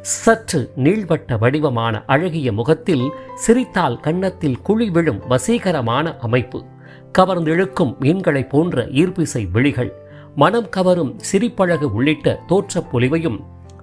சற்று நீள்வட்ட வடிவமான அழகிய முகத்தில் சிரித்தால் கன்னத்தில் குழி விழும் வசீகரமான அமைப்பு. கவர்ந்திழுக்கும் மீன்களை போன்ற ஈர்ப்பிசை விழிகள். மனம் கவரும் சிரிப்பழகு உள்ளிட்ட தோற்றப் பொலிவையும்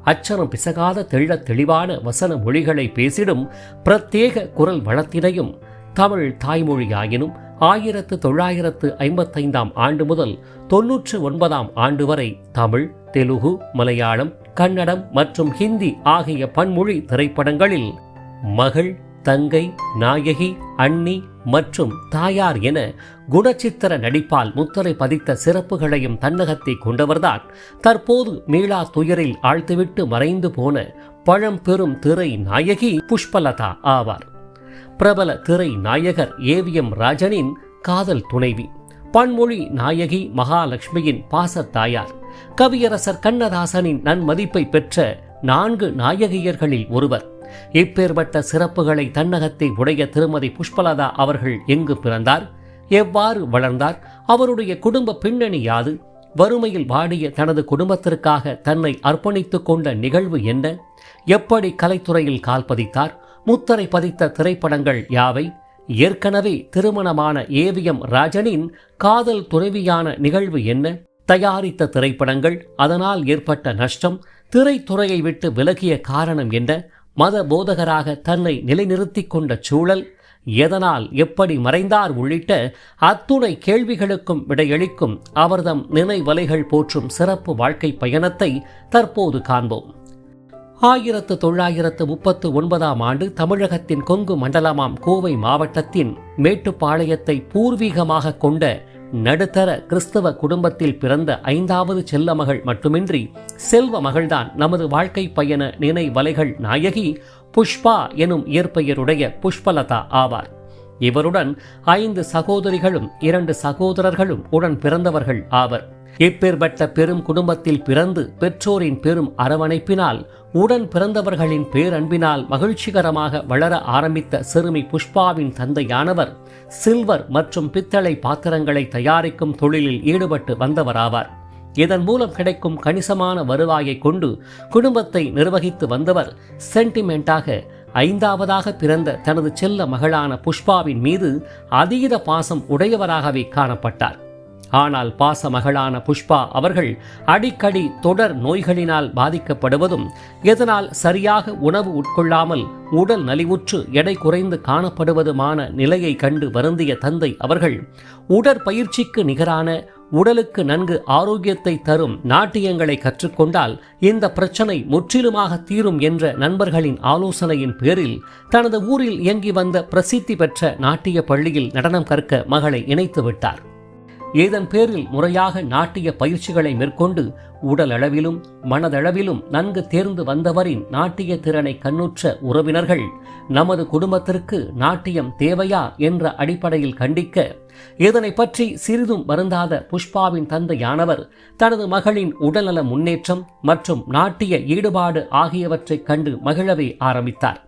அச்சரம் பிசகாத தெள்ளத் தெளிவான வசன மொழிகளை பேசிடும் பிரத்யேக குரல் வளத்தினையும் தமிழ் தாய்மொழியாயினும் ஆயிரத்து தொள்ளாயிரத்து ஐம்பத்தைந்தாம் ஆண்டு முதல் தொன்னூற்று ஒன்பதாம் ஆண்டு வரை தமிழ் தெலுகு மலையாளம் கன்னடம் மற்றும் ஹிந்தி ஆகிய பன்மொழி திரைப்படங்களில் மகள் தங்கை நாயகி அண்ணி மற்றும் தாயார் என குணச்சித்திர நடிப்பால் முத்திரை பதித்த சிறப்புகளையும் தன்னகத்தை கொண்டவர்தான். தற்போது மீளா துயரில் ஆழ்த்துவிட்டு மறைந்து போன பழம்பெரும் திரை நாயகி புஷ்பலதா ஆவார். பிரபல திரை நாயகர் ஏவிஎம் ராஜனின் காதல் துணைவி. பன்மொழி நாயகி மகாலட்சுமியின் பாசத்தாயார். கவியரசர் கண்ணதாசனின் நன்மதிப்பை பெற்ற நான்கு நாயகியர்களில் ஒருவர். இப்பேற்பட்ட சிறப்புகளை தன்னகத்தை உடைய திருமதி புஷ்பலதா அவர்கள் எங்கு பிறந்தார்? எவ்வாறு வளர்ந்தார்? அவருடைய குடும்ப பின்னணி யாது? வறுமையில் வாடிய தனது குடும்பத்திற்காக தன்னை அர்ப்பணித்துக் கொண்ட நிகழ்வு என்ன? எப்படி கலைத்துறையில் கால் பதித்தார்? முத்தரை பதித்த திரைப்படங்கள் யாவை? ஏற்கனவே திருமணமான ஏவிஎம் ராஜனின் காதல் துறவியான நிகழ்வு என்ன? தயாரித்த திரைப்படங்கள் அதனால் ஏற்பட்ட நஷ்டம் திரைத்துறையை விட்டு விலகிய காரணம் என்ன மத போதகராக தன்னை நிலைநிறுத்தி கொண்ட சூழல் எதனால் எப்படி மறைந்தார் உள்ளிட்ட அத்துணை கேள்விகளுக்கும் விடையளிக்கும் அவர்தம் நினைவலைகள் போற்றும் சிறப்பு வாழ்க்கை பயணத்தை தற்போது காண்போம். ஆயிரத்து தொள்ளாயிரத்து முப்பத்து ஒன்பதாம் ஆண்டு தமிழகத்தின் கொங்கு மண்டலமாம் கோவை மாவட்டத்தின் மேட்டுப்பாளையத்தை பூர்வீகமாக கொண்ட நடுத்தர கிறிஸ்தவ குடும்பத்தில் பிறந்த ஐந்தாவது செல்ல மகள் மட்டுமின்றி செல்வ மகள்தான் நமது வாழ்க்கை பயண நினைவலைகள் நாயகி புஷ்பா எனும் இயற்பெயருடைய புஷ்பலதா ஆவார். இவருடன் ஐந்து சகோதரிகளும் இரண்டு சகோதரர்களும் உடன் பிறந்தவர்கள் ஆவர். இப்பேற்பட்ட பெரும் குடும்பத்தில் பிறந்து பெற்றோரின் பெரும் அரவணைப்பினால் உடன் பிறந்தவர்களின் பேரன்பினால் மகிழ்ச்சிகரமாக வளர ஆரம்பித்த சிறுமி புஷ்பாவின் தந்தையானவர் சில்வர் மற்றும் பித்தளை பாத்திரங்களை தயாரிக்கும் தொழிலில் ஈடுபட்டு வந்தவராவார். இதன் மூலம் கிடைக்கும் கணிசமான வருவாயை கொண்டு குடும்பத்தை நிர்வகித்து வந்தவர் சென்டிமெண்டாக ஐந்தாவதாக பிறந்த தனது செல்ல மகளான புஷ்பாவின் மீது அதீத பாசம் உடையவராகவே காணப்பட்டார். ஆனால் பாச மகளான புஷ்பா அவர்கள் அடிக்கடி தொடர் நோய்களினால் பாதிக்கப்படுவதும் இதனால் சரியாக உணவு உட்கொள்ளாமல் உடல் நலிவுற்று எடை குறைந்து காணப்படுவதுமான நிலையை கண்டு வருந்திய தந்தை அவர்கள் உடற்பயிற்சிக்கு நிகரான உடலுக்கு நன்கு ஆரோக்கியத்தை தரும் நாட்டியங்களை கற்றுக்கொண்டால் இந்த பிரச்சனை முற்றிலுமாக தீரும் என்ற நண்பர்களின் ஆலோசனையின் பேரில் தனது ஊரில் இயங்கி வந்த பிரசித்தி பெற்ற நாட்டிய பள்ளியில் நடனம் கற்க மகளை இணைத்து விட்டார். இதன் பேரில் முறையாக நாட்டிய பயிற்சிகளை மேற்கொண்டு உடலளவிலும் மனதளவிலும் நன்கு தேர்ந்து வந்தவரின் நாட்டிய திறனை கண்ணுற்ற உறவினர்கள் நமது குடும்பத்திற்கு நாட்டியம் தேவையா என்ற அடிப்படையில் கண்டிக்க இதனை பற்றி சிறிதும் வருந்தாத புஷ்பாவின் தந்தையானவர் தனது மகளின் உடல்நல முன்னேற்றம் மற்றும் நாட்டிய ஈடுபாடு ஆகியவற்றைக் கண்டு மகிழவே ஆரம்பித்தார்.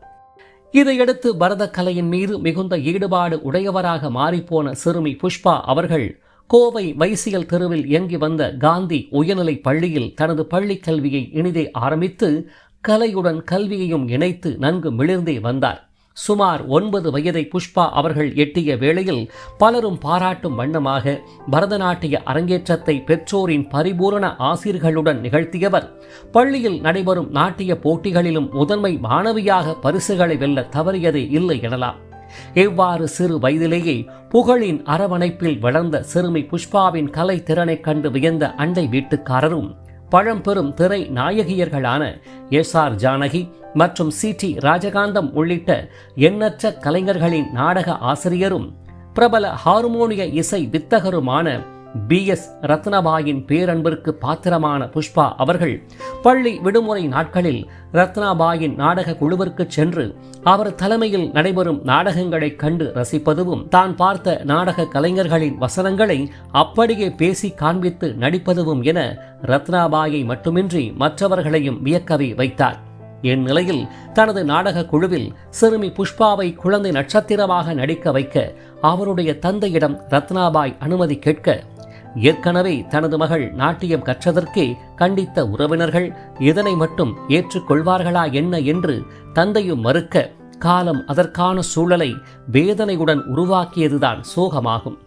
இதையடுத்து பரதக்கலையின் மீது மிகுந்த ஈடுபாடு உடையவராக மாறிப்போன சிறுமி புஷ்பா அவர்கள் கோவை வைசியல் தெருவில் இயங்கி வந்த காந்தி உயர்நிலை பள்ளியில் தனது பள்ளிக் கல்வியை இனிதே ஆரம்பித்து கலையுடன் கல்வியையும் இணைத்து நன்கு மிளிர்ந்தே வந்தார். சுமார் ஒன்பது வயதை புஷ்பா அவர்கள் எட்டிய வேளையில் பலரும் பாராட்டும் வண்ணமாக பரதநாட்டிய அரங்கேற்றத்தை பெற்றோரின் பரிபூரண ஆசிரியர்களுடன் நிகழ்த்தியவர். பள்ளியில் நடைபெறும் நாட்டிய போட்டிகளிலும் முதன்மை மாணவியாக பரிசுகளை வெல்ல தவறியதே இல்லை எனலாம். இவ்வாறு சிறு வயதிலேயே புகழின் அரவணைப்பில் வளர்ந்த சிறுமி புஷ்பாவின் கலை திறனைக் கண்டு வியந்த அண்டை வீட்டுக்காரரும் பழம்பெரும் திரை நாயகியர்களான எஸ் ஆர் ஜானகி மற்றும் சி டி ராஜகாந்தம் உள்ளிட்ட எண்ணற்ற கலைஞர்களின் நாடக ஆசிரியரும் பிரபல ஹார்மோனிய இசை வித்தகருமான பி எஸ் ரத்னபாயின் பேரன்பிற்கு பாத்திரமான புஷ்பா அவர்கள் பள்ளி விடுமுறை நாட்களில் ரத்னாபாயின் நாடக குழுவிற்கு சென்று அவர் தலைமையில் நடைபெறும் நாடகங்களைக் கண்டு ரசிப்பதும் தான் பார்த்த நாடக கலைஞர்களின் வசனங்களை அப்படியே பேசி காண்பித்து நடிப்பதும் என ரத்னாபாயை மட்டுமின்றி மற்றவர்களையும் வியக்கவே வைத்தார். இந்நிலையில் தனது நாடக குழுவில் சிறுமி புஷ்பாவை குழந்தை நட்சத்திரமாக நடிக்க வைக்க அவருடைய தந்தையிடம் ரத்னாபாய் அனுமதி கேட்க ஏற்கனவே தனது மகள் நாட்டியம் கற்றதற்கே கண்டித்த உறவினர்கள் இதனை மட்டும் ஏற்றுக்கொள்வார்களா என்ன என்று தந்தையும் மறுக்க காலம் அதற்கான சூழலை வேதனையுடன் உருவாக்கியதுதான் சோகமாகும்.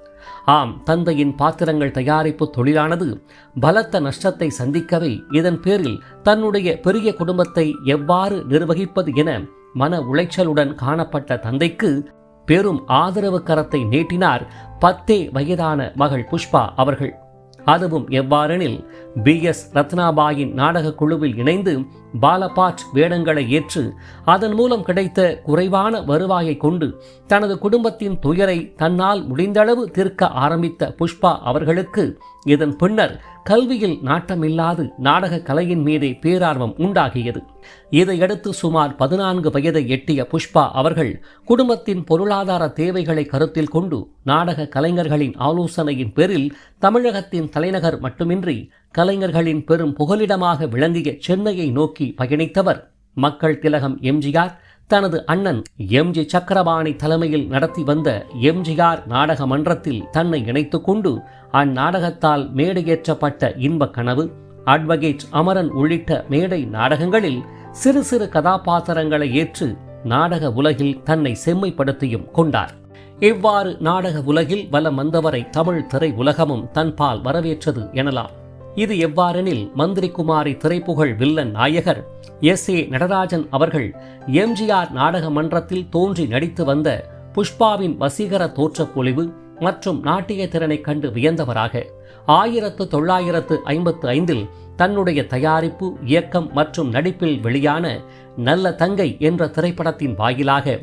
ஆம் தந்தையின் பாத்திரங்கள் தயாரிப்பு தொழிலானது பலத்த நஷ்டத்தை சந்திக்கவே இதன் பேரில் தன்னுடைய பெரிய குடும்பத்தை எவ்வாறு நிர்வகிப்பது என மன உளைச்சலுடன் காணப்பட்ட தந்தைக்கு பெரும் ஆதரவு கரத்தை நீட்டினார் பத்தே வயதான மகள் புஷ்பா அவர்கள். அதுவும் எவ்வாறெனில் பி எஸ் ரத்னாபாயின் நாடக குழுவில் இணைந்து பாலபாட் வேடங்களை ஏற்று அதன் மூலம் கிடைத்த குறைவான வருவாயை கொண்டு தனது குடும்பத்தின் துயரை தன்னால் முடிந்தளவு தீர்க்க ஆரம்பித்த புஷ்பா அவர்களுக்கு இதன் பின்னர் கல்வியில் நாட்டமில்லாது நாடக கலையின் மீதே பேரார்வம் உண்டாகியது. இதையடுத்து சுமார் பதினான்கு வயதை எட்டிய புஷ்பா அவர்கள் குடும்பத்தின் பொருளாதார தேவைகளை கருத்தில் கொண்டு நாடக கலைஞர்களின் ஆலோசனையின் பேரில் தமிழகத்தின் தலைநகர் மட்டுமின்றி கலைஞர்களின் பெரும் புகலிடமாக விளங்கிய சென்னையை நோக்கி பயணித்தவர் மக்கள் திலகம் எம்ஜிஆர். தனது அண்ணன் எம்ஜி சக்கரபாணி தலைமையில் நடத்தி வந்த எம்ஜிஆர் நாடக மன்றத்தில் தன்னை இணைத்து கொண்டு அந்நாடகத்தால் மேடையேற்றப்பட்ட இன்பக் கனவு அட்வகேட் அமரன் உள்ளிட்ட மேடை நாடகங்களில் சிறு சிறு கதாபாத்திரங்களை ஏற்று நாடக உலகில் தன்னை செம்மைப்படுத்தியும் கொண்டார். இவ்வாறு நாடக உலகில் வலம் வந்தவரை தமிழ் திரை உலகமும் தன்பால் வரவேற்றது எனலாம். இது எவ்வாறெனில் மந்திரி குமாரி திரைப்புகழ் வில்லன் நாயகர் எஸ் ஏ நடராஜன் அவர்கள் எம்ஜிஆர் நாடக மன்றத்தில் தோன்றி நடித்து வந்த புஷ்பாவின் வசீகர தோற்றப்பொழிவு மற்றும் நாட்டிய திறனை கண்டு வியந்தவராக ஆயிரத்து தொள்ளாயிரத்து ஐம்பத்து ஐந்தில் தன்னுடைய தயாரிப்பு இயக்கம் மற்றும் நடிப்பில் வெளியான நல்ல தங்கை என்ற திரைப்படத்தின் வாயிலாக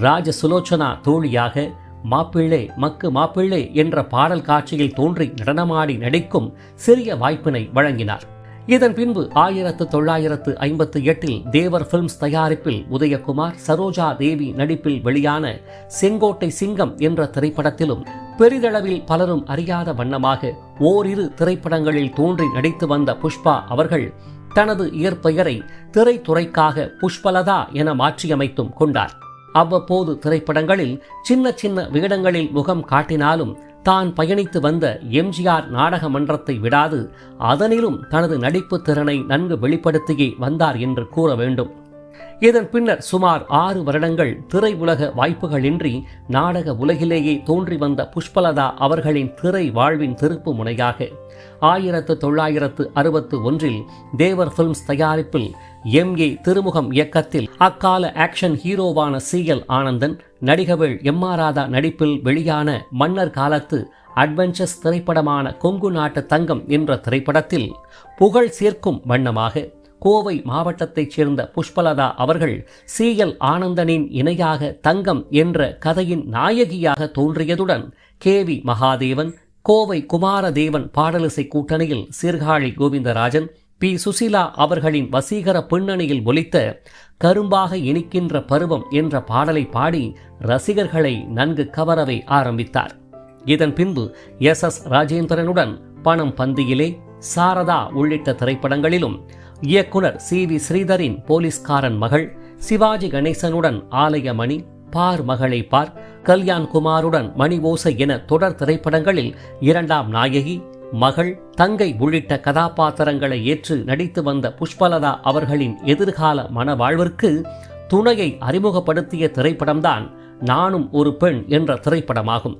ராஜ சுலோச்சனா தோழியாக மாப்பிள்ளை மக்கு மாப்பிள்ளை என்ற பாடல் காட்சியில் தோன்றி நடனமாடி நடிக்கும் சிறிய வாய்ப்பினை வழங்கினார். இதன் பின்பு ஆயிரத்து தொள்ளாயிரத்து ஐம்பத்து எட்டில் தேவர் பிலிம்ஸ் தயாரிப்பில் உதயகுமார் சரோஜா தேவி நடிப்பில் வெளியான செங்கோட்டை சிங்கம் என்ற திரைப்படத்திலும் பெரிதளவில் பலரும் அறியாத வண்ணமாக ஓரிரு திரைப்படங்களில் தோன்றி நடித்து வந்த புஷ்பா அவர்கள் தனது இயற்பெயரை திரைத்துறைக்காக புஷ்பலதா என மாற்றியமைத்தும் கொண்டார். அவ்வப்போது திரைப்படங்களில் சின்ன சின்ன வேடங்களில் முகம் காட்டினாலும் தான் பயணித்து வந்த எம்ஜிஆர் நாடக மன்றத்தை விடாது அதனிலும் தனது நடிப்பு திறனை நன்கு வெளிப்படுத்தியே வந்தார் என்று கூற வேண்டும். இதன் பின்னர் சுமார் ஆறு வருடங்கள் திரை உலக வாய்ப்புகளின்றி நாடக உலகிலேயே தோன்றி வந்த புஷ்பலதா அவர்களின் திரை வாழ்வின் திருப்பு முனையாக. ஆயிரத்து தொள்ளாயிரத்து அறுபத்து ஒன்றில் தேவர் பிலிம்ஸ் தயாரிப்பில் எம். ஏ. திருமுகம் இயக்கத்தில் அக்கால ஆக்ஷன் ஹீரோவான சி. எல். ஆனந்தன் நடிகவள் எம். ஆர். ராதா நடிப்பில் வெளியான மன்னர் காலத்து அட்வென்ச்சர்ஸ் திரைப்படமான கொங்கு நாட்டு தங்கம் என்ற திரைப்படத்தில் புகழ் சேர்க்கும் வண்ணமாக கோவை மாவட்டத்தைச் சேர்ந்த புஷ்பலதா அவர்கள் சி எல் ஆனந்தனின் இணையாக தங்கம் என்ற கதையின் நாயகியாக தோன்றியதுடன் கே வி மகாதேவன் கோவை குமாரதேவன் பாடலிசை கூட்டணியில் சீர்காழி கோவிந்தராஜன் பி சுசிலா அவர்களின் வசீகர பின்னணியில் ஒலித்த கரும்பாக இனிக்கின்ற பருவம் என்ற பாடலை பாடி ரசிகர்களை நன்கு கவரவை ஆரம்பித்தார். இதன் பின்பு எஸ் எஸ் ராஜேந்திரனுடன் பணம் பந்தியிலே சாரதா உள்ளிட்ட திரைப்படங்களிலும் இயக்குனர் சி வி ஸ்ரீதரின் போலீஸ்காரன் மகள் சிவாஜி கணேசனுடன் ஆலயமணி பார் மகளை பார் கல்யாண் குமாருடன் மணி ஓசை என தொடர் திரைப்படங்களில் இரண்டாம் நாயகி மகள் தங்கை உள்ளிட்ட கதாபாத்திரங்களை ஏற்று நடித்து வந்த புஷ்பலதா அவர்களின் எதிர்கால மனவாழ்விற்கு துணையை அறிமுகப்படுத்திய திரைப்படம்தான் நானும் ஒரு பெண் என்ற திரைப்படமாகும்.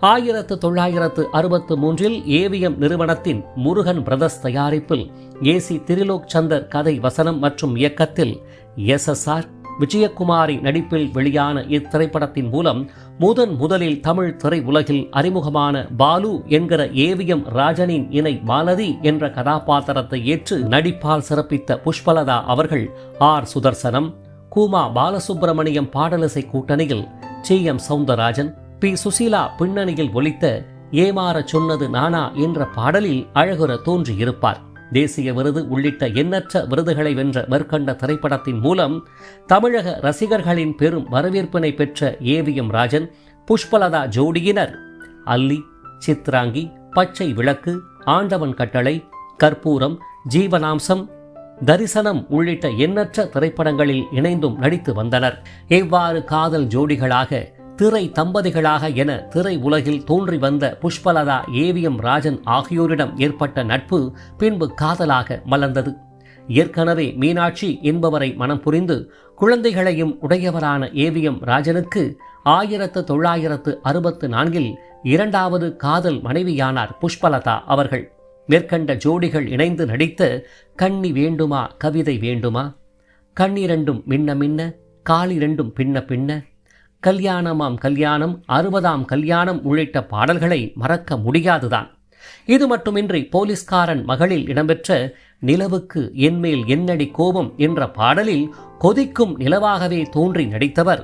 ஆயிரத்து தொள்ளாயிரத்து அறுபத்து மூன்றில் ஏவிஎம் நிறுவனத்தின் முருகன் பிரதர்ஸ் தயாரிப்பில் ஏசி திரிலோக் சந்தர் கதை வசனம் மற்றும் இயக்கத்தில் எஸ் எஸ் ஆர் விஜயகுமாரி நடிப்பில் வெளியான இத்திரைப்படத்தின் மூலம் முதன் முதலில் தமிழ் திரை உலகில் அறிமுகமான பாலு என்கிற ஏவிஎம் ராஜனின் இணை மாலதி என்ற கதாபாத்திரத்தை ஏற்று நடிப்பால் சிறப்பித்த புஷ்பலதா அவர்கள் ஆர் சுதர்சனம் கூமா பாலசுப்பிரமணியம் பாடலிசை கூட்டணியில் T M Soundararajan. P. Susheela பின்னணியில் ஒலித்த ஏமாறச் சொன்னது நானா என்ற பாடலில் அழகுற தோன்றியிருப்பார். தேசிய விருது உள்ளிட்ட எண்ணற்ற விருதுகளை வென்ற மேற்கண்ட திரைப்படத்தின் மூலம் தமிழக ரசிகர்களின் பெரும் வரவேற்பினை பெற்ற ஏவிஎம் ராஜன் புஷ்பலதா ஜோடியினர் அல்லி சித்ராங்கி பச்சை விளக்கு ஆண்டவன் கட்டளை கற்பூரம் ஜீவனாம்சம் தரிசனம் உள்ளிட்ட எண்ணற்ற திரைப்படங்களில் இணைந்தும் நடித்து வந்தனர். இவ்வாறு காதல் ஜோடிகளாக திரை தம்பதிகளாக என திரை உலகில் தோன்றி வந்த புஷ்பலதா ஏவிஎம் ராஜன் ஆகியோரிடம் ஏற்பட்ட நட்பு பின்பு காதலாக மலர்ந்தது. ஏற்கனவே மீனாட்சி என்பவரை மனம் புரிந்து குழந்தைகளையும் உடையவரான ஏவிஎம் ராஜனுக்கு ஆயிரத்து தொள்ளாயிரத்து அறுபத்து நான்கில் இரண்டாவது காதல் மனைவியானார் புஷ்பலதா அவர்கள். மேற்கண்ட ஜோடிகள் இணைந்து நடித்த கண்ணி வேண்டுமா? கவிதை வேண்டுமா? கண்ணிரண்டும் மின்ன மின்ன காலிரண்டும் பின்ன பின்ன கல்யாணமாம் கல்யாணம் அறுபதாம் கல்யாணம் உள்ளிட்ட பாடல்களை மறக்க முடியாதுதான். இது மட்டுமின்றி போலீஸ்காரன் மகளில் இடம்பெற்ற நிலவுக்கு என்மேல் என்னடி கோபம் என்ற பாடலில் கொதிக்கும் நிலவாகவே தோன்றி நடித்தவர்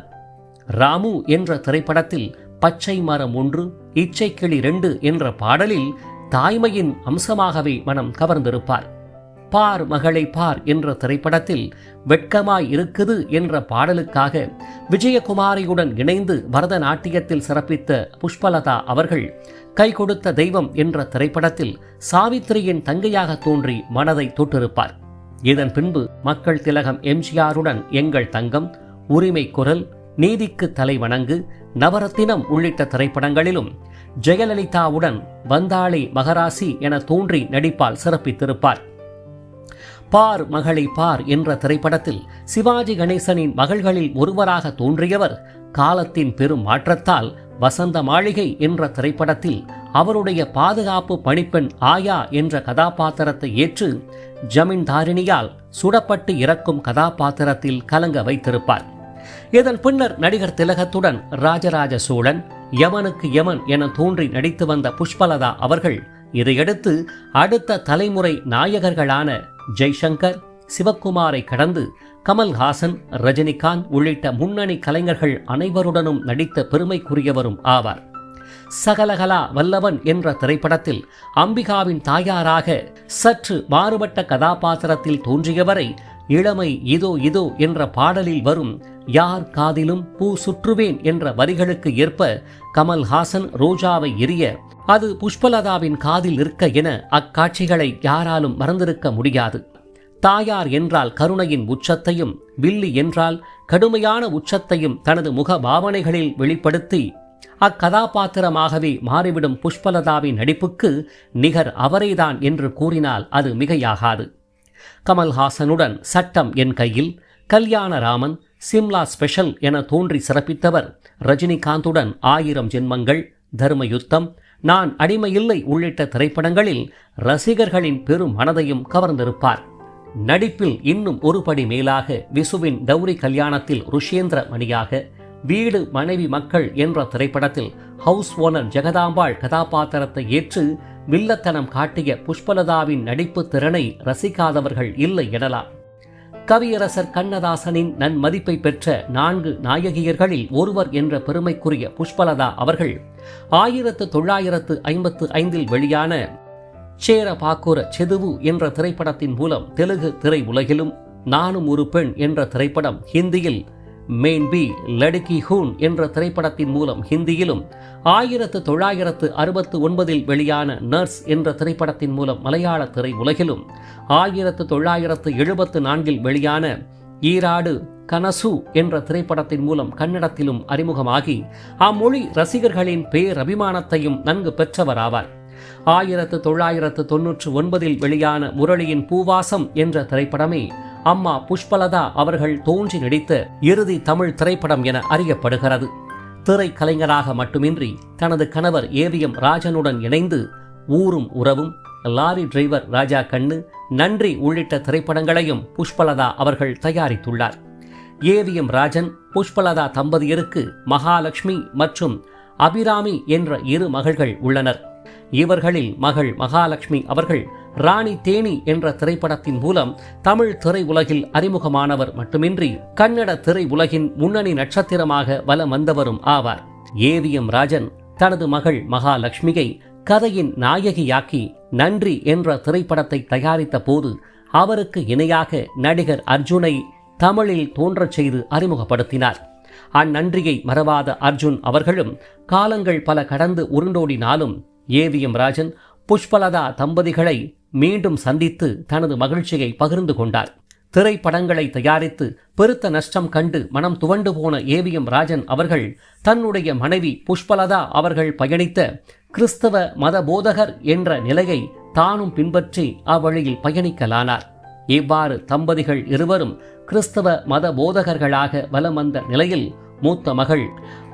ராமு என்ற திரைப்படத்தில் பச்சை மரம் ஒன்று இச்சைக்கிளி ரெண்டு என்ற பாடலில் தாய்மையின் அம்சமாகவே மனம் கவர்ந்திருப்பார். பார் மகளை பார் என்ற திரைப்படத்தில் வெட்கமாய் இருக்குது என்ற பாடலுக்காக விஜயகுமாரியுடன் இணைந்து பரதநாட்டியத்தில் சிறப்பித்த புஷ்பலதா அவர்கள் கை கொடுத்த தெய்வம் என்ற திரைப்படத்தில் சாவித்திரியின் தங்கையாக தோன்றி மனதை தொட்டிருப்பார். இதன் பின்பு மக்கள் திலகம் எம்ஜிஆருடன் எங்கள் தங்கம் உரிமை குரல் நீதிக்கு தலை வணங்கு நவரத்தினம் உள்ளிட்ட திரைப்படங்களிலும் ஜெயலலிதாவுடன் வந்தாளி மகராசி என தோன்றி நடிப்பால் சிறப்பித்திருப்பார். பார் மகளை பார் என்ற திரைப்படத்தில் சிவாஜி கணேசனின் மகள்களில் ஒருவராக தோன்றியவர் காலத்தின் பெரும் மாற்றத்தால் வசந்த மாளிகை என்ற திரைப்படத்தில் அவருடைய பாதுகாப்பு பணிப்பெண் ஆயா என்ற கதாபாத்திரத்தை ஏற்று ஜமீன்தாரிணியால் சுடப்பட்டு இறக்கும் கதாபாத்திரத்தில் கலங்க வைத்திருப்பார். இதன் பின்னர் நடிகர் திலகத்துடன் ராஜராஜ சோழன் யமனுக்கு யமன் என தோன்றி நடித்து வந்த புஷ்பலதா அவர்கள் இதையடுத்து அடுத்த தலைமுறை நாயகர்களான ஜெய்சங்கர் சிவக்குமாரை கடந்து கமல்ஹாசன் ரஜினிகாந்த் உள்ளிட்ட முன்னணி கலைஞர்கள் அனைவருடனும் நடித்த பெருமைக்குரியவரும் ஆவார். சகலகலா வல்லவன் என்ற திரைப்படத்தில் அம்பிகாவின் தாயாராக சற்று மாறுபட்ட கதாபாத்திரத்தில் தோன்றியவரை இளமை இதோ இதோ என்ற பாடலில் வரும் யார் காதிலும் பூ சுற்றுவேன் என்ற வரிகளுக்கு ஏற்ப கமல்ஹாசன் ரோஜாவை எரிய அது புஷ்பலதாவின் காதில் இருக்க என அக்காட்சிகளை யாராலும் மறந்திருக்க முடியாது. தாயார் என்றால் கருணையின் உச்சத்தையும் வில்லி என்றால் கடுமையான உச்சத்தையும் தனது முக பாவனைகளில் வெளிப்படுத்தி அக்கதாபாத்திரமாகவே மாறிவிடும் புஷ்பலதாவின் நடிப்புக்கு நிகர் அவரைதான் என்று கூறினால் அது மிகையாகாது. கமல்ஹாசனுடன் சட்டம் என் கையில் கல்யாணராமன் சிம்லா ஸ்பெஷல் என தோன்றி சிறப்பித்தவர் ரஜினிகாந்துடன் ஆயிரம் ஜென்மங்கள் தர்ம யுத்தம் நான் அடிமையில்லை உள்ளிட்ட திரைப்படங்களில் ரசிகர்களின் பெரும் மனதையும் கவர்ந்திருப்பார். நடிப்பில் இன்னும் ஒருபடி மேலாக விசுவின் கௌரி கல்யாணத்தில் ருஷேந்திர மணியாக வீடு மனைவி மக்கள் என்ற திரைப்படத்தில் ஹவுஸ் ஓனர் ஜெகதாம்பாள் கதாபாத்திரத்தை ஏற்று வில்லத்தனம் காட்டிய புஷ்பலதாவின் நடிப்பு திறனை ரசிக்காதவர்கள் இல்லை எனலாம். கவியரசர் கண்ணதாசனின் நன்மதிப்பை பெற்ற நான்கு நாயகியர்களில் ஒருவர் என்ற பெருமைக்குரிய புஷ்பலதா அவர்கள் ஆயிரத்து தொள்ளாயிரத்து ஐம்பத்து ஐந்தில் வெளியான சேர பாக்குர செதுவு என்ற திரைப்படத்தின் மூலம் தெலுங்கு திரை உலகிலும் நானும் ஒரு பெண் என்ற திரைப்படம் ஹிந்தியில் மெயின் பி லடுக்கி ஹூன் என்ற திரைப்படத்தின் மூலம் ஹிந்தியிலும் ஆயிரத்து தொள்ளாயிரத்து அறுபத்து ஒன்பதில் வெளியான நர்ஸ் என்ற திரைப்படத்தின் மூலம் மலையாள திரை உலகிலும் ஆயிரத்து தொள்ளாயிரத்து எழுபத்து நான்கில் வெளியான ஈராடு கனசு என்ற திரைப்படத்தின் மூலம் கன்னடத்திலும் அறிமுகமாகி அம்மொழி ரசிகர்களின் பேரபிமானத்தையும் நன்கு பெற்றவராவார். ஆயிரத்து தொள்ளாயிரத்து தொன்னூற்று ஒன்பதில் வெளியான முரளியின் பூவாசம் என்ற திரைப்படமே அம்மா புஷ்பலதா அவர்கள் தோன்றி நடித்த இறுதி தமிழ் திரைப்படம் என அறியப்படுகிறது. திரைக்கலைஞராக மட்டுமின்றி தனது கணவர் ஏவிஎம் ராஜனுடன் இணைந்து ஊரும் உறவும் லாரி டிரைவர் ராஜா கண்ணு நன்றி உள்ளிட்ட திரைப்படங்களையும் புஷ்பலதா அவர்கள் தயாரித்துள்ளார். ஏவிஎம் ராஜன் புஷ்பலதா தம்பதியருக்கு மகாலட்சுமி மற்றும் அபிராமி என்ற இரு மகள்கள் உள்ளனர். இவர்களில் மகள் மகாலட்சுமி அவர்கள் ராணி தேனி என்ற திரைப்படத்தின் மூலம் தமிழ் திரையுலகில் அறிமுகமானவர் மட்டுமின்றி கன்னட திரை உலகின் முன்னணி நட்சத்திரமாக வலம் வந்தவரும் ஆவார். ஏவிஎம் ராஜன் தனது மகள் மகாலட்சுமியை கதையின் நாயகியாக்கி நன்றி என்ற திரைப்படத்தை தயாரித்த போது அவருக்கு இணையாக நடிகர் அர்ஜுனை தமிழில் தோன்றச் செய்து அறிமுகப்படுத்தினார். அந்நன்றியை மறவாத அர்ஜுன் அவர்களும் காலங்கள் பல கடந்து உருண்டோடினாலும் ஏவிஎம் ராஜன் புஷ்பலதா தம்பதிகளை மீண்டும் சந்தித்து தனது மகிழ்ச்சியை பகிர்ந்து கொண்டார். திரைப்படங்களை தயாரித்து பெருத்த நஷ்டம் கண்டு மனம் துவண்டு போன ஏவிஎம் ராஜன் அவர்கள் தன்னுடைய மனைவி புஷ்பலதா அவர்கள் பயணித்த கிறிஸ்தவ மத போதகர் என்ற நிலையை தானும் பின்பற்றி அவ்வழியில் பயணிக்கலானார். இவ்வாறு தம்பதிகள் இருவரும் கிறிஸ்தவ மத போதகர்களாக வலம் வந்த நிலையில் மூத்த மகள்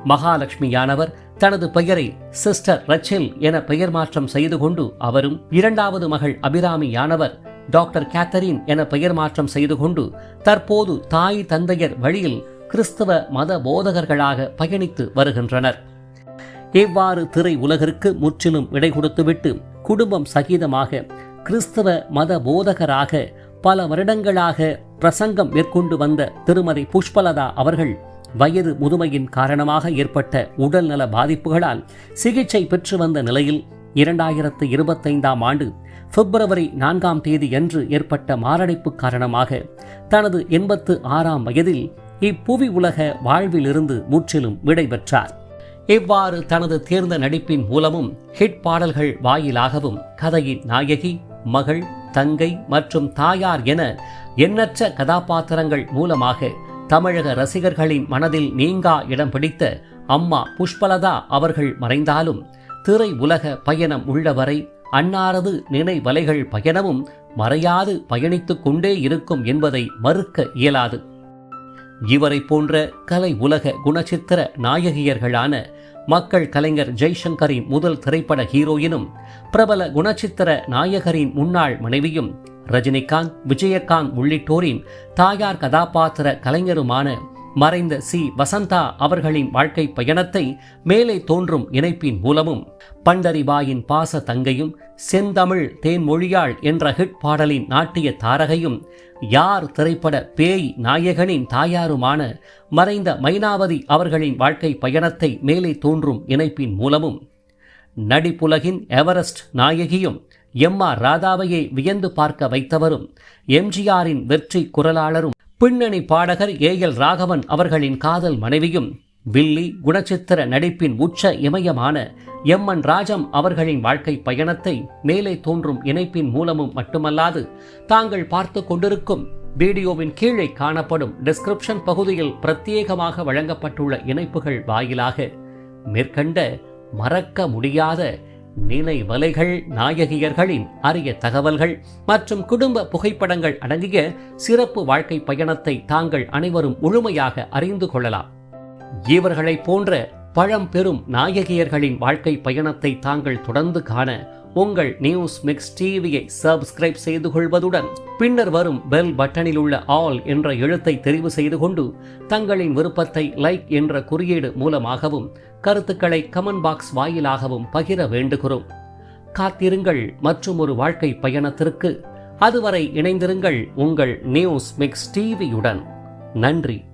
மகாலட்சுமியானவர் தனது பெயரை சிஸ்டர் ரச்செல் என பெயர் மாற்றம் செய்து கொண்டு அவரும் இரண்டாவது மகள் அபிராமியானவர் டாக்டர் கேத்தரின் என பெயர் மாற்றம் செய்து கொண்டு தற்போது தாய் தந்தையர் வழியில் கிறிஸ்தவ மத போதகர்களாக பயணித்து வருகின்றனர். இவ்வாறு திரை உலகிற்கு முற்றிலும் விடை கொடுத்துவிட்டு குடும்பம் சகிதமாக கிறிஸ்தவ மத போதகராக பல வருடங்களாக பிரசங்கம் மேற்கொண்டு வந்த திருமதி புஷ்பலதா அவர்கள் வயது முதுமையின் காரணமாக ஏற்பட்ட உடல்நல பாதிப்புகளால் சிகிச்சை பெற்று வந்த நிலையில் இரண்டாயிரத்து இருபத்தைந்தாம் ஆண்டு பிப்ரவரி நான்காம் தேதி அன்று ஏற்பட்ட மாரடைப்பு காரணமாக தனது எண்பத்து ஆறாம் வயதில் இப்புவி உலக வாழ்விலிருந்து முற்றிலும் விடைபெற்றார். இவ்வாறு தனது தேர்ந்த நடிப்பின் மூலமும் ஹிட் பாடல்கள் வாயிலாகவும் கதையின் நாயகி மகள் தங்கை மற்றும் தாயார் என எண்ணற்ற கதாபாத்திரங்கள் மூலமாக தமிழக ரசிகர்களின் மனதில் நீங்கா இடம் பிடித்த அம்மா புஷ்பலதா அவர்கள் மறைந்தாலும் திரை உலக பயணம் உள்ளவரை அன்னாரது நினைவலைகள் பயணமும் மறையாது பயணித்துக் கொண்டே இருக்கும் என்பதை மறுக்க இயலாது. இவரை போன்ற கலை உலக குணச்சித்திர நாயகியர்களான மக்கள் கலைஞர் ஜெய்சங்கரின் முதல் திரைப்பட ஹீரோயினும் பிரபல குணச்சித்திர நாயகரின் முன்னாள் மனைவியும் ரஜினிகாந்த் விஜயகாந்த் உள்ளிட்டோரின் தாயார் கதாபாத்திர கலைஞருமான மறைந்த சி. வசந்தா அவர்களின் வாழ்க்கை பயணத்தை மேலே தோன்றும் இணைப்பின் மூலமும் பண்டரிபாயின் பாச தங்கையும் செந்தமிழ் தேன்மொழியாள் என்ற ஹிட் பாடலின் நாட்டிய தாரகையும் யார் திரைப்பட பேய் நாயகனின் தாயாருமான மறைந்த மைனாவதி அவர்களின் வாழ்க்கை பயணத்தை மேலே தோன்றும் இணைப்பின் மூலமும் நடிப்புலகின் எவரெஸ்ட் நாயகியும் எம். ஆர். ராதாவையே வியந்து பார்க்க வைத்தவரும் எம்ஜிஆரின் வெற்றி குரலாளரும் பின்னணி பாடகர் ஏ எல் ராகவன் அவர்களின் காதல் மனைவியும் வில்லி குணச்சித்திர நடிப்பின் உச்ச இமயமான எம் என் ராஜம் அவர்களின் வாழ்க்கை பயணத்தை மேலே தோன்றும் இணைப்பின் மூலமும் மட்டுமல்லாது தாங்கள் பார்த்து கொண்டிருக்கும் வீடியோவின் கீழே காணப்படும் டிஸ்கிரிப்ஷன் பகுதியில் பிரத்யேகமாக வழங்கப்பட்டுள்ள இணைப்புகள் வாயிலாக மேற்கண்ட மறக்க முடியாத நினைவலைகள் நாயகியர்களின் அரிய தகவல்கள் மற்றும் குடும்ப புகைப்படங்கள் அடங்கிய சிறப்பு வாழ்க்கை பயணத்தை தாங்கள் அனைவரும் முழுமையாக அறிந்து கொள்ளலாம். இவர்களைப் போன்ற பழம்பெரும் நாயகியர்களின் வாழ்க்கை பயணத்தை தாங்கள் தொடர்ந்து காண உங்கள் நியூஸ் மிக்ஸ் டிவியை சப்ஸ்கிரைப் செய்து கொள்வதுடன் பின்னர் வரும் பெல் பட்டனில் உள்ள ஆல் என்ற எழுத்தை தெரிவு செய்து கொண்டு தங்களின் விருப்பத்தை லைக் என்ற குறியீடு மூலமாகவும் கருத்துக்களை கமெண்ட் பாக்ஸ் வாயிலாகவும் பகிர வேண்டுகிறோம். காத்திருங்கள் மற்றும் ஒரு வாழ்க்கை பயணத்திற்கு. அதுவரை இணைந்திருங்கள் உங்கள் நியூஸ் மிக்ஸ் டிவியுடன். நன்றி.